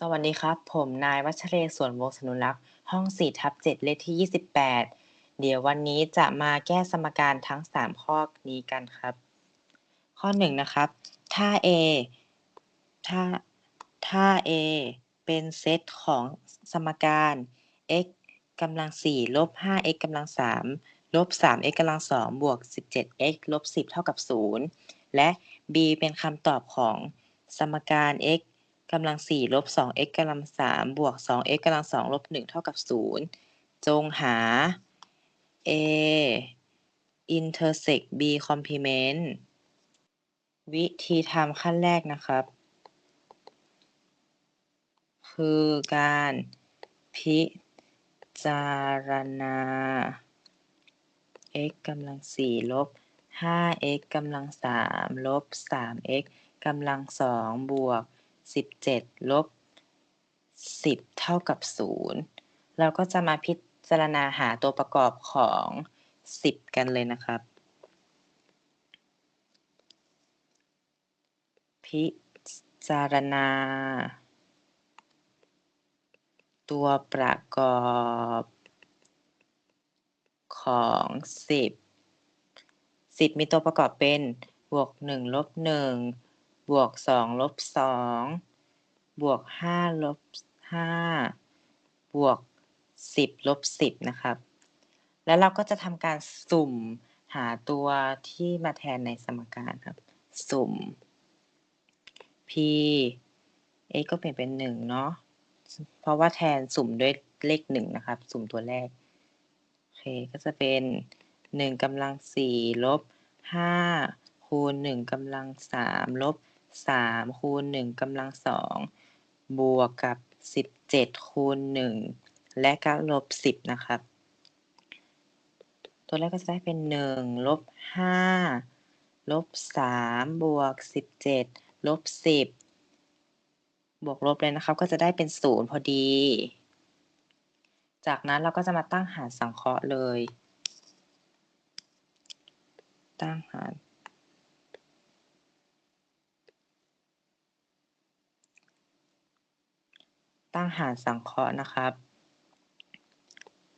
สวัสดีครับ ผมนายวัชเรศวรวงศ์สนุรักษ์ ห้อง4ทับ7เลขที่ 28 เดี๋ยววันนี้จะมาแก้สมการทั้ง 3 ข้อนี้กันครับ ข้อ 1 นะครับ ถ้า A ถ้า ถ้า A เป็นเซตของสมการ x กำลัง4ลบ 5x กำลัง3ลบ 3x กำลัง2บวก 17x ลบ 10 เท่ากับ 0 และ b เป็นคำตอบของสมการ x กำลัง4ลบ 2x กำลัง3บวก 2x กำลัง2ลบ1เท่ากับ 0 จงหา a intersect b complement วิธีทำขั้นแรกนะครับ คือการพิจารณา x กำลัง4ลบ 5x กำลัง3ลบ 3x กำลัง2บวก 17ลบ10เท่ากับ0เราก็จะมาพิจารณาหาตัวประกอบของ10กันเลยนะครับ พิจารณา ตัวประกอบของ10 10มีตัวประกอบเป็น บวก1ลบ1 บวก2ลบ2บวก5ลบ5บวก10ลบ10นะครับ แล้วเราก็จะทำการสุ่มหาตัวที่มาแทนในสมการครับ สุ่ม p x ก็เปลี่ยนเป็น1เนาะ เพราะว่าแทนสุ่มด้วยเลข1นะครับ สุ่มตัวแรก โอเค ก็จะเป็น1กำลัง4ลบ5คูณ1กำลัง3ลบ 3คูณ1กำลัง2บวกกับ17คูณ1และก็ลบ10นะครับ ตัวแรกก็จะได้เป็น1ลบ5ลบ3บวก17ลบ10บวกลบเลยนะครับ ก็จะได้เป็น0พอดี จากนั้นเราก็จะมาตั้งหารสังเคราะห์เลย ตั้งหาร ตั้งหารสังเคราะห์นะครับ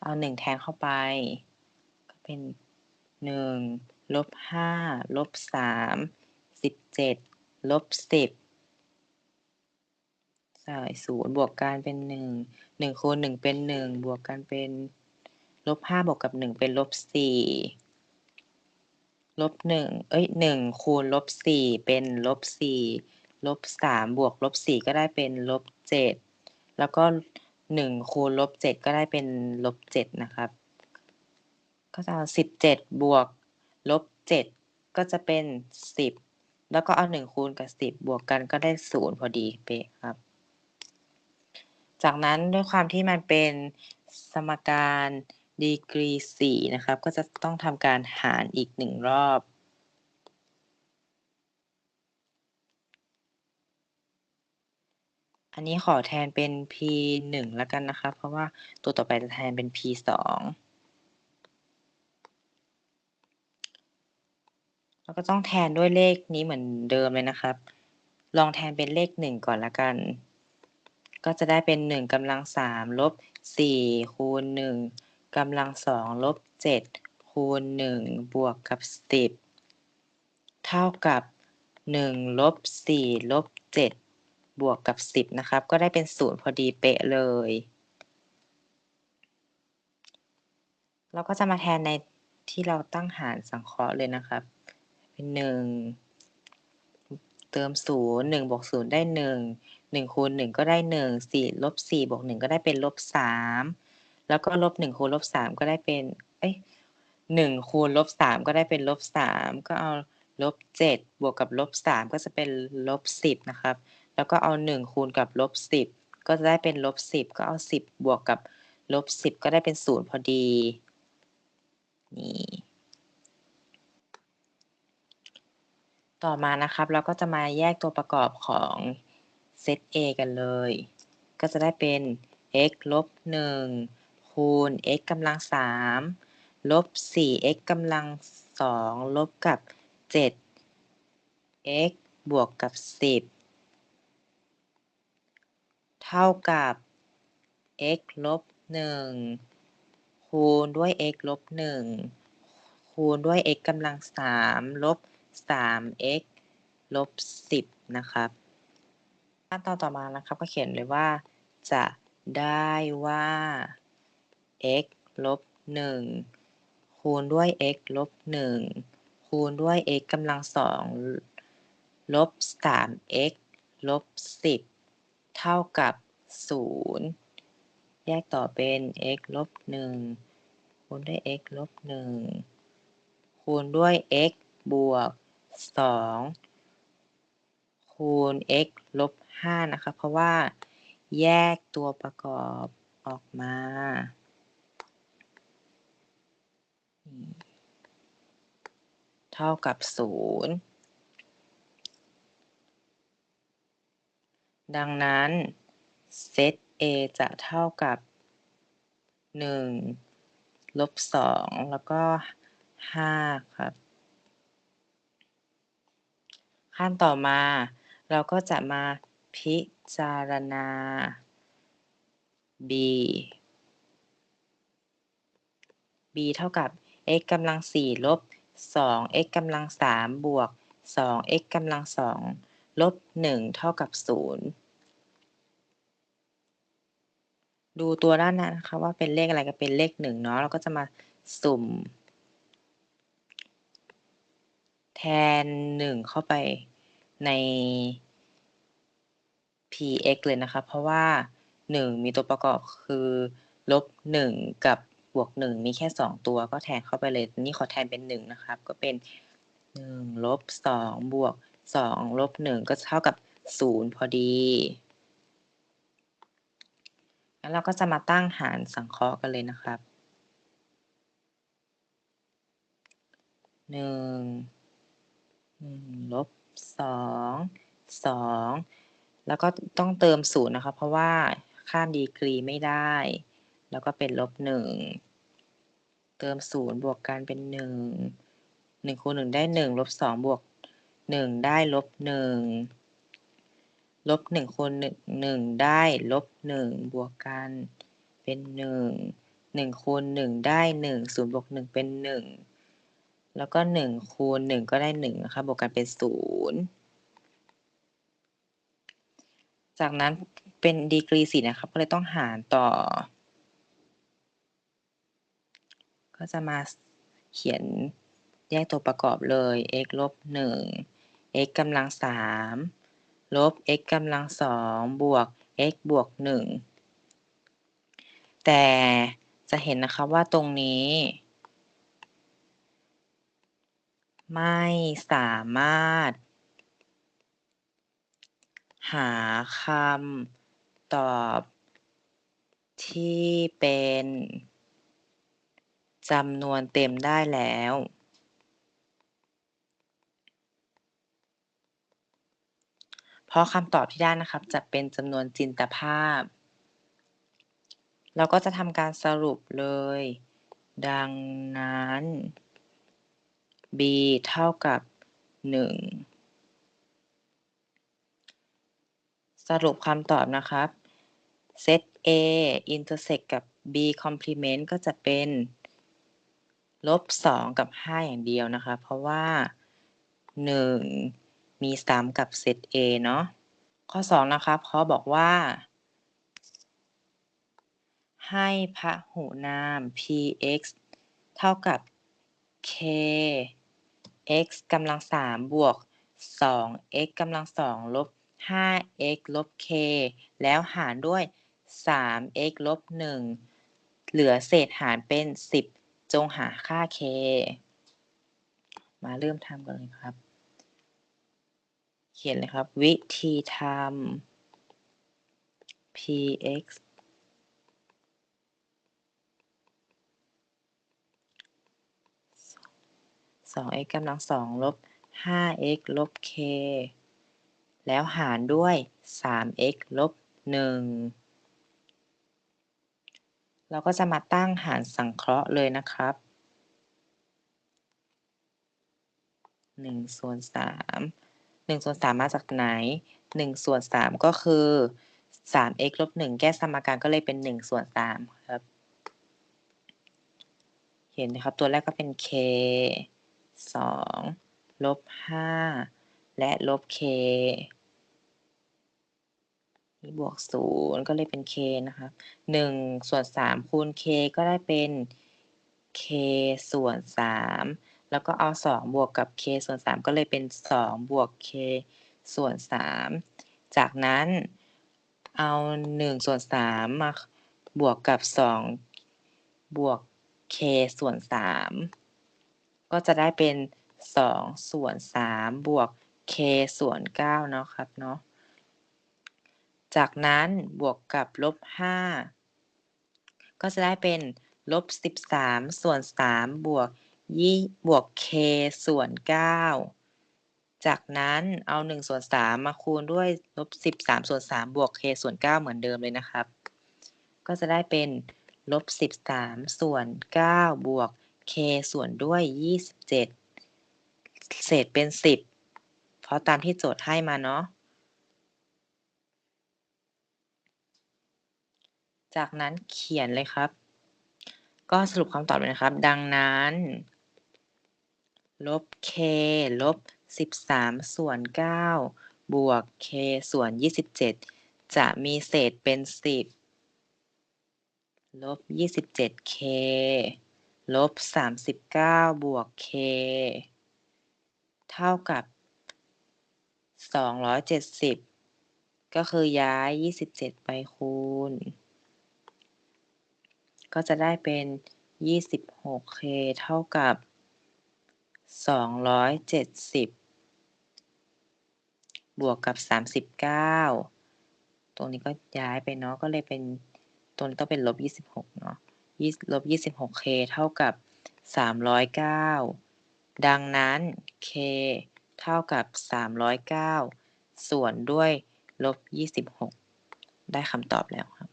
เอา1แทนเข้าไป ก็เป็น1ลบ5ลบ3 17ลบ10ใส่ศูนย์บวกกันเป็นหนึ่งหนึ่งคูณหนึ่งเป็นหนึ่งบวกกันเป็นลบห้าบวกกับหนึ่งเป็นลบสี่ลบหนึ่งเอ้ยหนึ่งคูณลบสี่เป็นลบสี่ลบสามบวกลบสี่ก็ได้เป็นลบเจ็ด แล้วก็หนึ่งคูณลบเจ็ดก็ได้เป็นลบเจ็ดนะครับ ก็จะเอาสิบเจ็ดบวกลบเจ็ดก็จะเป็นสิบแล้วก็เอาหนึ่งคูณกับสิบบวกกันก็ได้ศูนย์พอดีเป๊ะครับ จากนั้นด้วยความที่มันเป็นสมการดีกรีสี่นะครับ ก็จะต้องทำการหารอีกหนึ่งรอบ อันนี้ขอแทนเป็น p หนึ่งแล้วกันนะครับเพราะว่าตัวต่อไปจะแทนเป็น p สองเราก็ต้องแทนด้วยเลขนี้เหมือนเดิมเลยนะครับ ลองแทนเป็นเลขหนึ่งก่อนละกัน ก็จะได้เป็นหนึ่งกำลังสามลบสี่คูณหนึ่งกำลังสองลบเจ็ดคูณหนึ่งบวกกับสิบเท่ากับหนึ่งลบสี่ลบเจ็ด บวกกับสิบนะครับ ก็ได้เป็นศูนย์พอดีเป๊ะเลย เราก็จะมาแทนในที่เราตั้งหารสังเคราะห์เลยนะครับ เป็นหนึ่งเติมศูนย์หนึ่งบวกศูนย์ได้หนึ่งหนึ่งคูณหนึ่งก็ได้หนึ่งสี่ลบสี่บวกหนึ่งก็ได้เป็นลบสามแล้วก็ลบหนึ่งคูณลบสามก็ได้เป็น เอ้ยหนึ่งคูณลบสามก็ได้เป็นลบสามก็เอาลบเจ็ดบวกกับลบสามก็จะเป็นลบสิบนะครับ แล้วก็เอาหนึ่งคูณกับลบสิบก็จะได้เป็นลบสิบก็เอาสิบบวกกับลบสิบก็ได้เป็นศูนย์พอดีนี่ต่อมานะครับเราก็จะมาแยกตัวประกอบของเซต A กันเลย ก็จะได้เป็น x ลบหนึ่งคูณ x กำลังสามลบสี่ x กำลังสองลบกับเจ็ด x บวกกับสิบ ท่ากับ x ลบหนึ่งคูณด้วย x ลบหนึ่งคูณด้วย x กำลังสามลบสาม x ลบสิบนะครับขั้นตอนต่อมานะครับก็เขียนเลยว่า จะได้ว่า x ลบหนึ่งคูณด้วย x ลบหนึ่งคูณด้วย x กำลังสองลบสาม x ลบสิบเท่ากับ ศูนย์แยกต่อเป็น x ลบหนึ่งคูณด้วย x ลบหนึ่งคูณด้วย x บวกสองคูณ x ลบห้านะคะ เพราะว่าแยกตัวประกอบออกมา เท่ากับศูนย์ดังนั้น เซต A จะเท่ากับ 1 ลบ 2 แล้วก็ 5 ครับ ขั้นต่อมา เราก็จะมาพิจารณา b b เท่ากับ x กำลัง 4 ลบ 2 x กำลัง 3 บวก 2 x กำลัง 2 ลบ 1 เท่ากับ 0 ดูตัวด้านหน้านะคะ ว่าเป็นเลขอะไรก็เป็นเลขหนึ่งเนาะเราก็จะมาสุ่ม แทนหนึ่งเข้าไปใน px เลยนะคะ เพราะว่าหนึ่งมีตัวประกอบคือลบหนึ่งกับบวกหนึ่งมีแค่สองตัวก็แทนเข้าไปเลย นี่ขอแทนเป็นหนึ่งนะครับ ก็เป็นหนึ่งลบสองบวกสองลบหนึ่งก็เท่ากับศูนย์พอดี แล้วเราก็จะมาตั้งหารสังเคราะห์กันเลยนะครับหนึ่งลบสองสองแล้วก็ต้องเติมศูนย์นะคะเพราะว่าค่าดีกรีไม่ได้ แล้วก็เป็นลบหนึ่งเติมศูนย์บวกกันเป็นหนึ่งหนึ่งคูณหนึ่งได้หนึ่งลบสองบวกหนึ่งได้ลบหนึ่ง ลบหนึ่งคูณหนึ่งหนึ่งได้ลบหนึ่งบวกกันเป็นหนึ่งหนึ่งคูณหนึ่งได้หนึ่งศูนย์บวกหนึ่งเป็นหนึ่งแล้วก็หนึ่งคูณหนึ่งก็ได้หนึ่งนะคะบวกกันเป็นศูนย์จากนั้นเป็นดีกรีสี่นะครับ ก็เลยต้องหารต่อ ก็จะมาเขียนแยกตัวประกอบเลย x ลบหนึ่ง x กำลังสาม ลบ x กำลังสองบวก x บวกหนึ่งแต่จะเห็นนะคะว่าตรงนี้ ไม่สามารถ หาคำตอบที่เป็นจำนวนเต็มได้แล้ว เพราะคำตอบที่ได้นะครับ จะเป็นจำนวนจินตภาพ เราก็จะทำการสรุปเลย ดังนั้น b เท่ากับ 1 สรุปคำตอบนะครับเซต a intersect กับ b complement ก็จะเป็นลบ2กับ 5 อย่างเดียวนะคะ เพราะว่า 1 มี 3 กับเซต A เนาะข้อ 2 นะครับเขาบอกว่า ให้พหุนาม px เท่ากับ k x กำลัง3บวก 2x กำลัง2ลบ 5x ลบ k แล้วหารด้วย 3x ลบ 1 เหลือเศษหารเป็น 10 จงหาค่า k มาเริ่มทำกันเลยครับ ขียนเลยครับ วิธีทำ px สอง x กำลังสองลบห้า x ลบ k แล้วหารด้วยสาม x ลบหนึ่งเราก็จะมาตั้งหารสังเคราะห์เลยนะครับหนึ่งส่วนส หนึ่งส่วนสามมาจากไหนหนึ่งส่วนสามก็คือ 3x ลบ1แก้สมการก็เลยเป็น 1 ส่วน3ครับ เห็นไหมครับ ตัวแรกก็เป็น k 2ลบ5และลบ k นี่บวก 0 ก็เลยเป็น k นะครับ1ส่วน3คูณ k ก็ได้เป็น k ส่วน3 แล้วก็เอา 2 บวกกับ k ส่วน 3 ก็เลยเป็น 2 บวก k ส่วน 3 จากนั้นเอา 1 ส่วน 3 มาบวกกับ 2 บวก k ส่วน 3 ก็จะได้เป็น 2 ส่วน 3 บวก k ส่วน 9 เนาะครับเนาะจากนั้นบวกกับลบ 5 ก็จะได้เป็นลบ 13 ส่วน 3 บวก ยี่บวก k ส่วน 9 จากนั้นเอา 1 ส่วน 3 มาคูณด้วยลบ13 ส่วน 3 บวก k ส่วน 9 เหมือนเดิมเลยนะครับ ก็จะได้เป็นลบ13 ส่วน 9 บวก k ส่วนด้วย 27 เศษเป็น 10 เพราะตามที่โจทย์ให้มาเนาะจากนั้นเขียนเลยครับ ก็สรุปคำตอบเลยนะครับ ดังนั้น ลบ k ลบ 13 ส่วน 9 บวก k ส่วน 27 จะมีเศษเป็น 10 ลบ 27k ลบ 39 บวก k เท่ากับ 270 ก็คือย้าย 27 ไปคูณ ก็จะได้เป็น 26k เท่ากับ 270บวกกับ39ตรงนี้ก็ย้ายไปเนาะก็เลยเป็นตรงนี้ต้องเป็นลบ26เนาะลบ 26k เท่ากับ309ดังนั้น k เท่ากับ 309 ส่วนด้วยลบ 26 ได้คำตอบแล้วครับ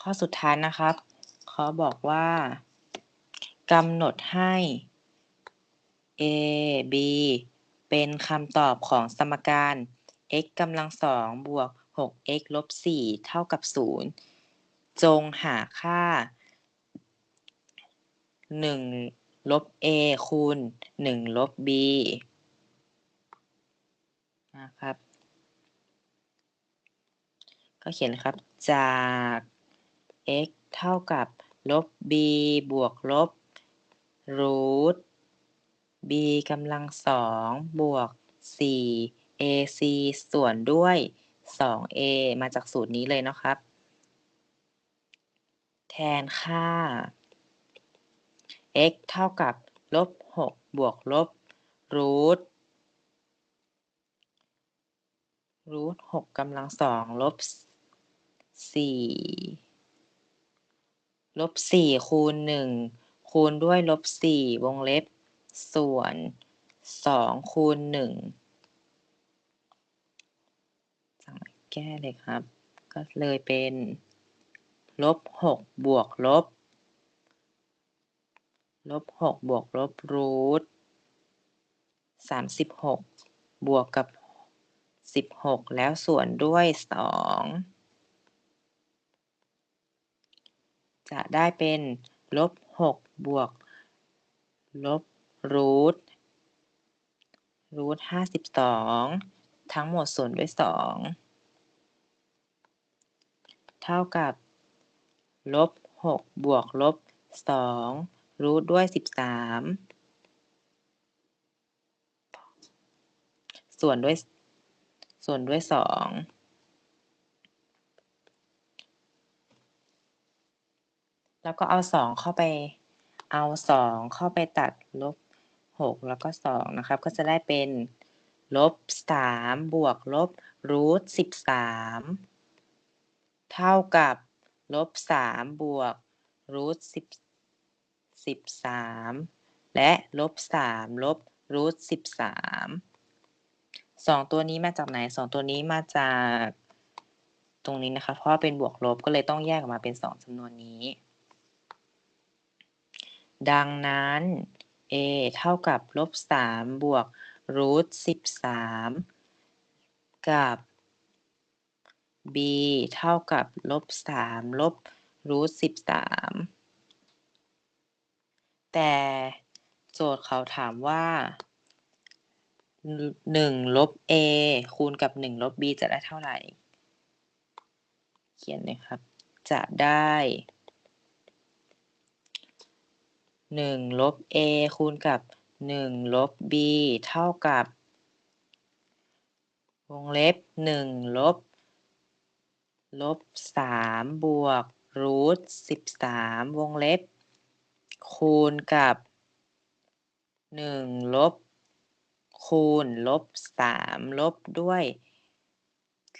ข้อสุดท้ายนะครับ เขาบอกว่า กำหนดให้ a b เป็นคำตอบของสมการ x กำลังสองบวก 6x ลบ4เท่ากับ 0 จงหาค่า 1 ลบ a คูณ 1 ลบ b นะครับ ก็เขียนครับจาก x เท่ากับลบ b บวกลบ รูท b กำลังสองบวก4 ac ส่วนด้วย 2a มาจากสูตรนี้เลยนะครับ แทนค่า x เท่ากับลบ6บวกลบรูทรูท6กำลังสองลบ4ลบสี่คูณหนึ่ง คูณด้วยลบสี่วงเล็บ ส่วนสองคูณหนึ่งแก้เลยครับ ก็เลยเป็นลบหกบวกลบลบหกบวกลบรูทสามสิบหกบวกกับสิบหกแล้วส่วนด้วยสองจะได้เป็นลบ หกบวกลบรูทรูทห้าสิบสองทั้งหมดส่วนด้วยสองเท่ากับลบหกบวกลบสองรูทด้วยสิบสามส่วนด้วยส่วนด้วยสอง แล้วก็เอาสองเข้าไป เอาสองเข้าไปตัดลบหกแล้วก็สองนะครับ ก็จะได้เป็นลบสามบวกลบรูทสิบสามเท่ากับลบสามบวกรูทสิบสิบสามและลบสามลบรูทสิบสามสองตัวนี้มาจากไหนสองตัวนี้มาจากตรงนี้นะคะ เพราะเป็นบวกลบก็เลยต้องแยกออกมาเป็นสองจำนวนนี้ ดังนั้น a เท่ากับลบ3บวกรูท13กับ b เท่ากับลบสามลบรูทสิบสามแต่โจทย์เขาถามว่าหนึ่งลบ a คูณกับหนึ่งลบ b จะได้เท่าไหร่ เขียนเลยครับ จะได้ หนึ่งลบ a คูณกับหนึ่งลบ b เท่ากับ วงเล็บหนึ่งลบ ลบสามบวกรูทสิบสามวงเล็บ คูณกับหนึ่งลบ คูณลบสามลบด้วย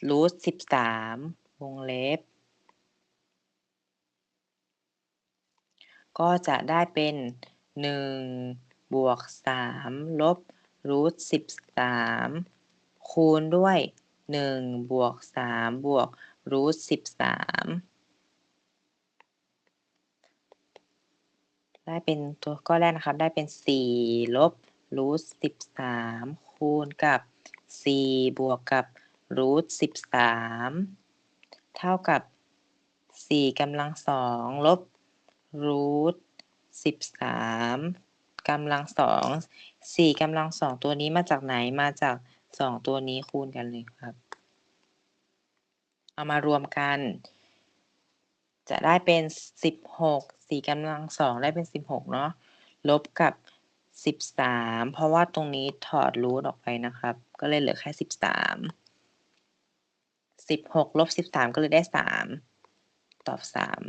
รูทสิบสามวงเล็บ ก็จะได้เป็นหนึ่งบวกสามลบรูทสิบสามคูณด้วยหนึ่งบวกสามบวกรูทสิบสามได้เป็นตัวก้อนแรกนะครับ ได้เป็นสี่ลบรูทสิบสามคูณกับสี่บวกกับรูทสิบสามเท่ากับสี่กำลังสองลบ รูทสิบสามกำลังสองสี่กำลังสองตัวนี้มาจากไหนมาจากสองตัวนี้คูณกันเลยครับ เอามารวมกัน จะได้เป็นสิบหกสี่กำลังสองได้เป็นสิบหกเนาะลบกับสิบสามเพราะว่าตรงนี้ถอดรูทออกไปนะครับ ก็เลยเหลือแค่สิบสามสิบหกลบสิบสามก็เลยได้สามตอบสาม